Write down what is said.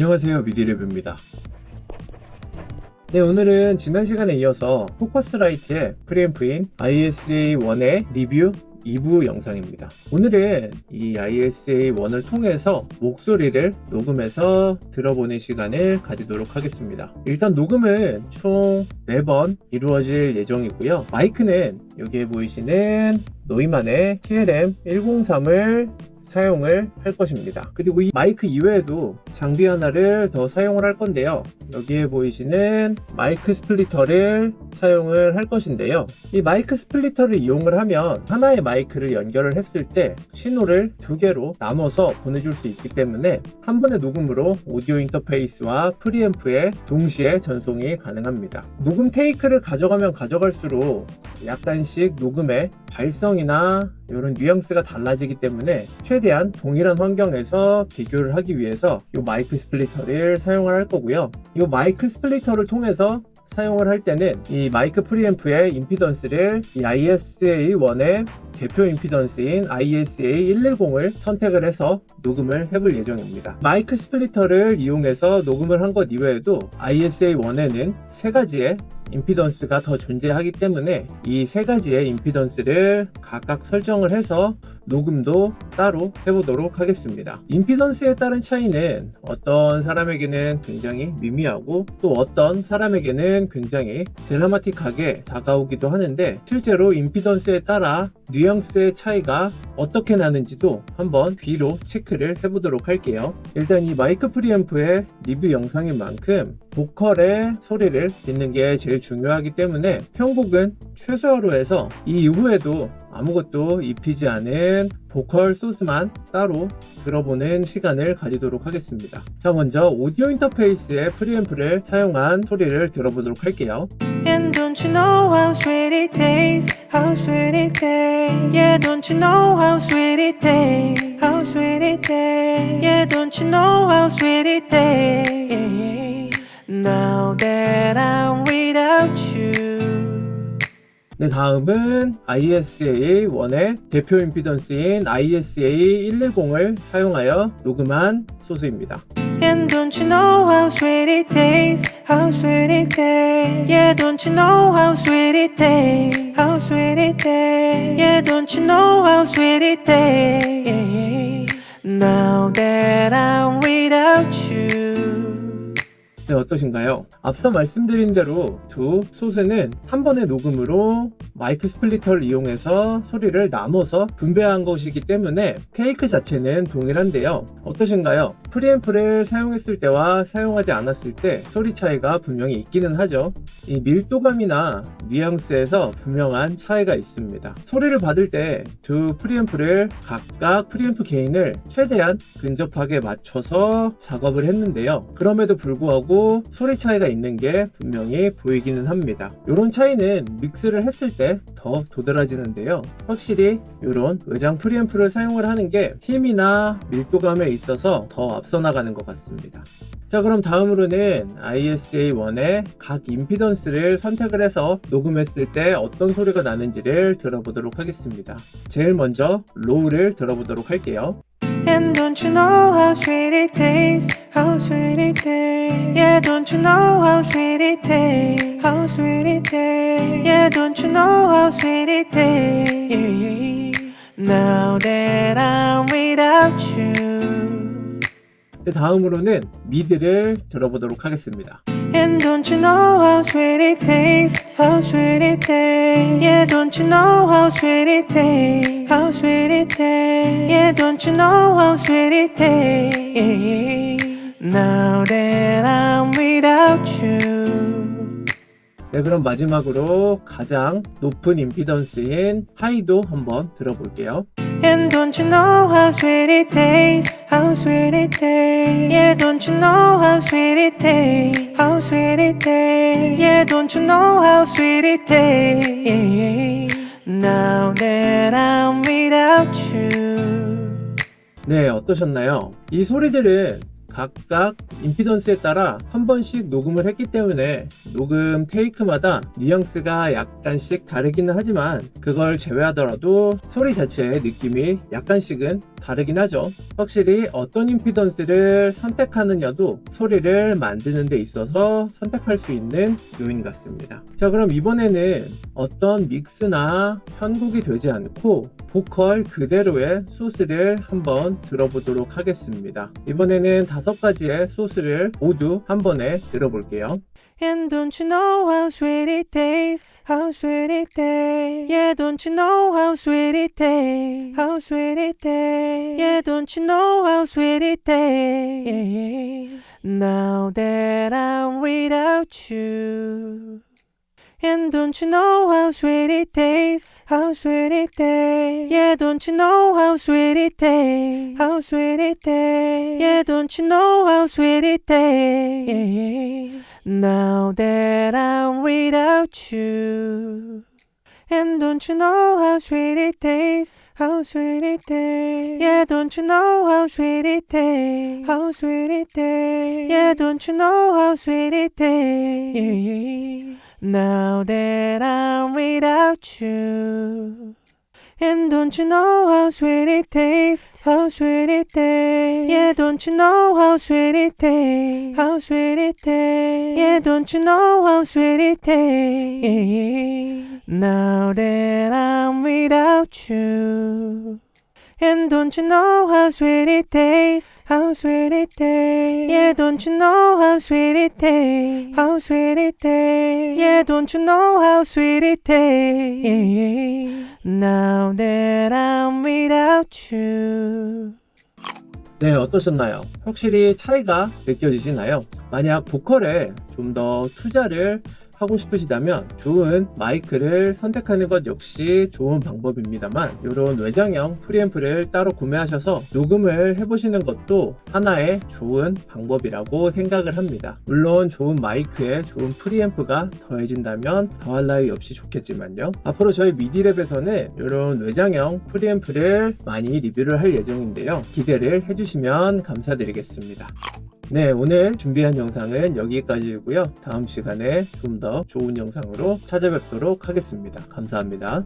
안녕하세요 미디레뷰입니다 네 오늘은 지난 시간에 이어서 포커스라이트의 프리앰프인 ISA1의 리뷰 2부 영상입니다. 오늘은 이 ISA1을 통해서 목소리를 녹음해서 들어보는 시간을 가지도록 하겠습니다. 일단 녹음은 총 4번 이루어질 예정이고요. 마이크는 여기에 보이시는 노이만의 TLM103을 사용을 할 것입니다. 그리고 이 마이크 이외에도 장비 하나를 더 사용을 할 건데요. 여기에 보이시는 마이크 스플리터를 사용을 할 것인데요. 이 마이크 스플리터를 이용을 하면 하나의 마이크를 연결을 했을 때 신호를 두 개로 나눠서 보내줄 수 있기 때문에 한 번의 녹음으로 오디오 인터페이스와 프리앰프에 동시에 전송이 가능합니다. 녹음 테이크를 가져가면 가져갈수록 약간씩 녹음의 발성이나 이런 뉘앙스가 달라지기 때문에 최 대한 동일한 환경에서 비교를 하기 위해서 이 마이크 스플리터를 사용을 할 거고요. 이 마이크 스플리터를 통해서 사용을 할 때는 이 마이크 프리앰프의 임피던스를 이 ISA1의 대표 임피던스인 ISA110을 선택을 해서 녹음을 해볼 예정입니다. 마이크 스플리터를 이용해서 녹음을 한 것 이외에도 ISA1에는 세 가지의 임피던스가 더 존재하기 때문에 이 세 가지의 임피던스를 각각 설정을 해서 녹음도 따로 해보도록 하겠습니다. 임피던스에 따른 차이는 어떤 사람에게는 굉장히 미미하고 또 어떤 사람에게는 굉장히 드라마틱하게 다가오기도 하는데 실제로 임피던스에 따라 뉘앙스의 차이가 어떻게 나는지도 한번 귀로 체크를 해보도록 할게요. 일단 이 마이크 프리앰프의 리뷰 영상인 만큼 보컬의 소리를 듣는 게 제일 중요하기 때문에 편곡은 최소화로 해서 이 이후에도 아무것도 입히지 않은 보컬 소스만 따로 들어보는 시간을 가지도록 하겠습니다. 자, 먼저 오디오 인터페이스의 프리앰프를 사용한 소리를 들어보도록 할게요. And don't you know how sweet it tastes? How sweet it tastes? Yeah, don't you know how sweet it tastes? How sweet it tastes? Yeah, don't you know how sweet it tastes? Now that I'm without you. 네, 다음은 ISA1의 대표 임피던스인 ISA110을 사용하여 녹음한 소스입니다. And don't you know how sweet it tastes? How sweet it tastes? Yeah, don't you know how sweet it tastes? How sweet it tastes? Yeah, don't you know how sweet it tastes? Now that I'm without you. 네, 어떠신가요? 앞서 말씀드린 대로 두 소스는 한 번의 녹음으로 마이크 스플리터를 이용해서 소리를 나눠서 분배한 것이기 때문에 테이크 자체는 동일한데요. 어떠신가요? 프리앰프를 사용했을 때와 사용하지 않았을 때 소리 차이가 분명히 있기는 하죠. 이 밀도감이나 뉘앙스에서 분명한 차이가 있습니다. 소리를 받을 때 두 프리앰프를 각각 프리앰프 게인을 최대한 근접하게 맞춰서 작업을 했는데요. 그럼에도 불구하고 소리 차이가 있는 게 분명히 보이기는 합니다. 이런 차이는 믹스를 했을 때더 도드라지는데요. 확실히 이런 외장 프리앰프를 사용을 하는 게 힘이나 밀도감에 있어서 더 앞서 나가는 것 같습니다. 자 그럼 다음으로는 ISA1의 각 임피던스를 선택을 해서 녹음했을 때 어떤 소리가 나는지를 들어보도록 하겠습니다. 제일 먼저 로우를 들어보도록 할게요. And don't you know how sweet it tastes? How sweet it tastes? Yeah, don't you know how sweet it tastes? How sweet it tastes? Yeah, don't you know how sweet it tastes? Now that I'm without you. 네, 다음으로는 미드를 들어보도록 하겠습니다. And don't you know how sweet it tastes? How sweet it tastes? Yeah, don't you know how sweet it tastes? How sweet? Yeah, don't you know how sweet it tastes? Now that I'm without you. 네, 그럼 마지막으로 가장 높은 임피던스인 하이도 한번 들어볼게요. And don't you know how sweet it tastes? How sweet it tastes? Yeah, don't you know how sweet it tastes? How sweet it tastes? Yeah, don't you know how sweet it tastes? 네, 어떠셨나요? 이 소리들은 각각 임피던스에 따라 한 번씩 녹음을 했기 때문에 녹음 테이크마다 뉘앙스가 약간씩 다르기는 하지만 그걸 제외하더라도 소리 자체의 느낌이 약간씩은 다르긴 하죠. 확실히 어떤 임피던스를 선택하느냐도 소리를 만드는 데 있어서 선택할 수 있는 요인 같습니다. 자, 그럼 이번에는 어떤 믹스나 편곡이 되지 않고 보컬 그대로의 소스를 한번 들어보도록 하겠습니다. 이번에는 다섯 가지의 소스를 모두 한 번에 들어볼게요. And don't you know how sweet it tastes? How sweet it tastes? Yeah, don't you know how sweet it tastes? How sweet it tastes? Yeah, don't you know how sweet it tastes? Yeah, yeah. Now that I'm without you. And don't you know how sweet it tastes? How sweet it tastes? Yeah, don't you know how sweet it tastes? How sweet it tastes? Yeah, don't you know how sweet it tastes? Yeah, yeah. Now that I'm without you. And don't you know how sweet it tastes? How sweet it tastes? Yeah, don't you know how sweet it tastes? How sweet it tastes? Yeah, don't you know how sweet it tastes? Yeah, yeah. Now that I'm without you. And don't you know how sweet it tastes? How sweet it tastes? Yeah, don't you know how sweet it tastes? How sweet it tastes? Yeah, don't you know how sweet it tastes? Yeah, yeah. Now that I'm without you. And don't you know how sweet it tastes? How sweet it tastes? Yeah, don't you know how sweet it tastes? How sweet it tastes? Yeah, don't you know how sweet it tastes? Yeah, yeah. Now that I'm without you. 네, 어떠셨나요? 확실히 차이가 느껴지시나요? 만약 보컬에 좀 더 투자를 하고 싶으시다면 좋은 마이크를 선택하는 것 역시 좋은 방법입니다만 이런 외장형 프리앰프를 따로 구매하셔서 녹음을 해보시는 것도 하나의 좋은 방법이라고 생각을 합니다. 물론 좋은 마이크에 좋은 프리앰프가 더해진다면 더할 나위 없이 좋겠지만요. 앞으로 저희 미디랩에서는 이런 외장형 프리앰프를 많이 리뷰를 할 예정인데요. 기대를 해주시면 감사드리겠습니다. 네, 오늘 준비한 영상은 여기까지이고요. 다음 시간에 좀 더 좋은 영상으로 찾아뵙도록 하겠습니다. 감사합니다.